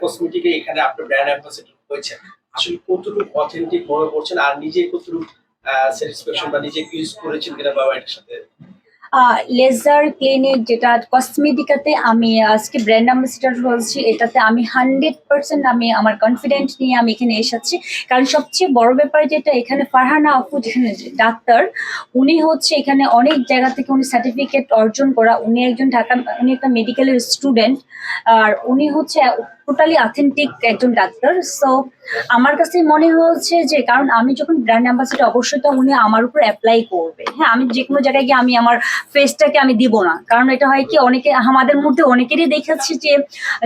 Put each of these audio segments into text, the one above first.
কসমেটিকে এখানে আপনার brand ambassador হয়েছে আসলে কতটুকু অথেন্টিক মনে করছেন আর নিজে কতটুকু স্যাটিসফ্যাকশন বা নিজে ইউজ করেছেন কিনা বাবা এটার সাথে লেজার ক্লিনিক যেটা কসমেটিকাতে আমি আজকে ব্র্যান্ড অ্যাম্বাসিডার হয়েছি, এটাতে আমি হান্ড্রেড পার্সেন্ট আমি আমার কনফিডেন্ট নিয়ে আমি এখানে এসেছি। কারণ সবচেয়ে বড় ব্যাপার যেটা এখানে ফারহানা আপু, যেখানে ডাক্তার, উনি হচ্ছে এখানে অনেক জায়গা থেকে উনি সার্টিফিকেট অর্জন করা, উনি একজন ঢাকা, উনি একটা মেডিকেলের স্টুডেন্ট আর উনি হচ্ছে টোটালি অথেন্টিক একজন ডাক্তার সো আমার কাছে মনে হচ্ছে যে, কারণ আমি যখন ব্র্যান্ড অ্যাম্বাসিডার অবশ্যই তো উনি আমার উপর অ্যাপ্লাই করবে। হ্যাঁ আমি যে কোনো জায়গায় গিয়ে আমি আমার ফেসটাকে আমি দিব না। কারণ এটা হয় কি, অনেকে, আমাদের মধ্যে অনেকেরই দেখেছি যে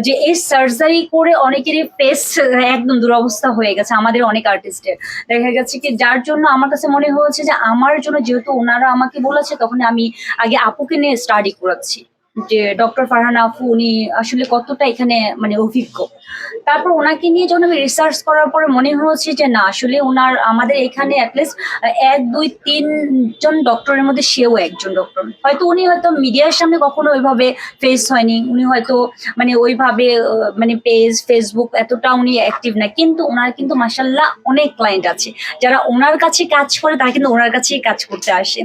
যে এই সার্জারি করে অনেকেরই ফেস একদম দুরবস্থা হয়ে গেছে, আমাদের অনেক আর্টিস্টের দেখা গেছে কি, যার জন্য আমার কাছে মনে হয়েছে যে, আমার জন্য যেহেতু ওনারা আমাকে বলেছে, তখন আমি আগে আপুকে নিয়ে স্টাডি করাচ্ছি। যে ডক্টর ফারহানা আপু উনি আসলে কতটা এখানে মানে অভিজ্ঞ। তারপর ওনাকে নিয়ে যখন আমি রিসার্চ করার পরে মনে হয়েছে যে না, আসলে ওনার আমাদের এখানে অ্যাটলিস্ট এক, দুই তিনজন ডক্টরের মধ্যে সেও একজন ডক্টর। হয়তো উনি হয়তো মিডিয়ার সামনে কখনো ওইভাবে ফেস হয়নি, উনি হয়তো মানে ওইভাবে মানে পেজ ফেসবুক এতটা উনি অ্যাক্টিভ না। কিন্তু ওনার কিন্তু মাসাল্লাহ অনেক ক্লায়েন্ট আছে। যারা ওনার কাছে কাজ করে, তারা কিন্তু ওনার কাছেই কাজ করতে আসে।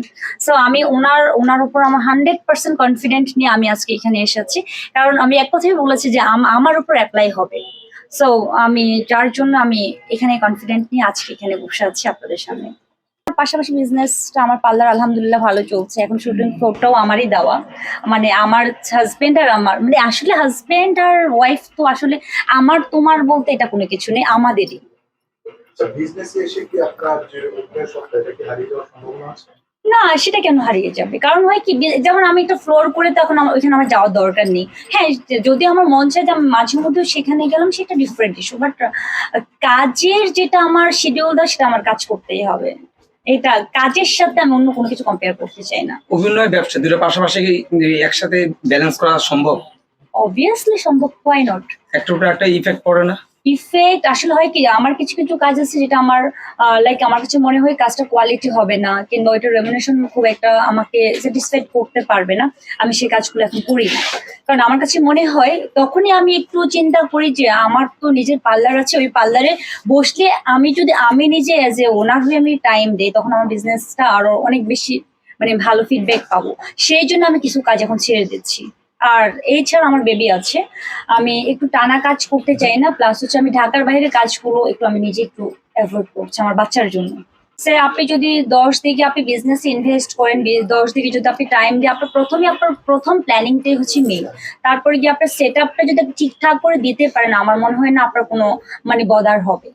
সো আমি ওনার ওনার উপর আমার হান্ড্রেড পার্সেন্ট কনফিডেন্ট নিয়ে আমি আজকে এখানে এসেছি। কারণ আমি এক কথাই বলেছি যে আম- আমার উপর অ্যাপ্লাই হবে। সো আমি যার জন্য আমি এখানে কনফিডেন্ট নিয়ে আজকে এখানে বসে আছি আপনাদের সামনে। পাশাপাশি বিজনেসটা আমার পার্লার আলহামদুলিল্লাহ ভালো চলছে। এখন শুটিং ফ্লোরটাও আমারই দেওয়া। মানে আমার হাজবেন্ড আর আমার মানে আসলে হাজবেন্ড আর ওয়াইফ তো আসলে আমার তোমার বলতে এটা কোনো কিছু নেই, আমাদেরই। না সেটা কেন হারিয়ে যাবে? কারণ হয় কি যেমন আমি একটা ফ্লোর করে তখন আমার ওইখানে আমার যাওয়ার দরকার নেই। হ্যাঁ যদি আমার মন চায় আমি মাঝে মধ্যে সেখানে গেলাম সেটা ডিফারেন্ট ইস্যু বাট কাজের যেটা আমার শিডিউল দেয় সেটা আমার কাজ করতেই হবে। এটা কাজের সাথে আমি অন্য কোনো কিছু কম্পেয়ার করতে চাই না। অভিনয় ব্যবসা দুটো পাশাপাশি একসাথে ব্যালেন্স করা সম্ভব? অবভিয়াসলি সম্ভব হোয়াই নট একটা একটা ইফেক্ট পড়ে না? ইফেক্ট আসলে হয় কি, আমার কিছু কিছু কাজ আছে যেটা আমার লাইক আমার কাছে মনে হয় কাজটা কোয়ালিটি হবে না, কিংবা ওইটা রেমুনেশন খুব একটা আমাকে স্যাটিসফাইড করতে পারবে না, আমি সেই কাজগুলো এখন করি না। কারণ আমার কাছে মনে হয় তখনই আমি একটু চিন্তা করি যে আমার তো নিজের পার্লার আছে, ওই পার্লারে বসলে আমি যদি, আমি নিজে অ্যাজ এ ওনার হয়ে আমি টাইম দিই, তখন আমার বিজনেসটা আরও অনেক বেশি মানে ভালো ফিডব্যাক পাবো। সেই জন্য আমি কিছু কাজ এখন ছেড়ে দিচ্ছি। আর এছাড়া আমার বেবি আছে। আমি একটু টানা কাজ করতে চাই না প্লাস হচ্ছে আমি ঢাকার বাইরে কাজ করব, একটু আমি নিজে একটু অ্যাভয়েড করছি আমার বাচ্চার জন্য। সে আপনি যদি দশ দিকে আপনি বিজনেসে ইনভেস্ট করেন দশ দিকে যদি আপনি টাইম দিয়ে আপনার প্রথমে আপনার প্রথম প্ল্যানিংটাই হচ্ছে মেল তারপরে গিয়ে আপনার সেট আপটা যদি ঠিকঠাক করে দিতে পারেন, আমার মনে হয় না আপনার কোনো মানে বদার হবে।